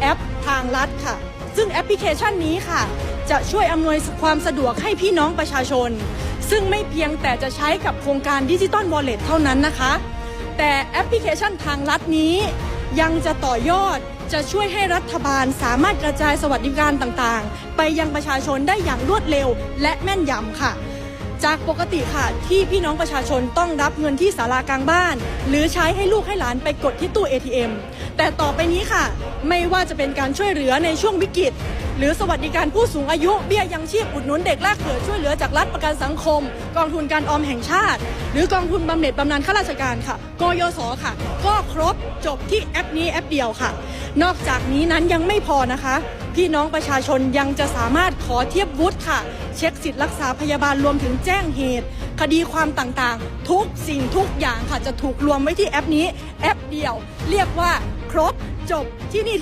แอปทางรัฐค่ะ ซึ่งแอปพลิเคชันนี้ค่ะ จะช่วยอำนวยความสะดวกให้พี่น้องประชาชน ซึ่งไม่เพียงแต่จะใช้กับโครงการดิจิตอลวอลเล็ตเท่านั้นนะคะ แต่แอปพลิเคชันทางรัฐนี้ ยังจะต่อยอดจะช่วยให้รัฐบาลสามารถกระจายสวัสดิการต่างๆ ไปยังประชาชนได้อย่างรวดเร็วและแม่นยำค่ะ จากปกติค่ะ ที่พี่น้องประชาชนต้องรับเงินที่ศาลากลางบ้าน หรือใช้ให้ลูกให้หลานไปกดที่ตู้ ATM แต่ต่อไปนี้ค่ะ ไม่ว่าจะเป็นการช่วยเหลือในช่วงวิกฤต หรือสวัสดิการผู้สูงอายุเบี้ยยังชีพอุดหนุนเด็กแรกเกิดช่วยเหลือจากรัฐประกันสังคม กองทุนการออมแห่งชาติ หรือกองทุนบำเหน็จบำนาญข้าราชการค่ะกยศค่ะ ก็ครบจบที่แอปนี้แอปเดียวค่ะ นอกจากนี้นั้นยังไม่พอนะคะ พี่น้องประชาชนยังจะสามารถขอเทียบวุฒิค่ะ เช็คสิทธิ์รักษาพยาบาลรวมถึงแจ้งเหตุ คดีความต่างๆ ทุกสิ่งทุกอย่างค่ะจะถูกรวมไว้ที่แอปนี้แอปเดียว เรียกว่าครบจบที่นี่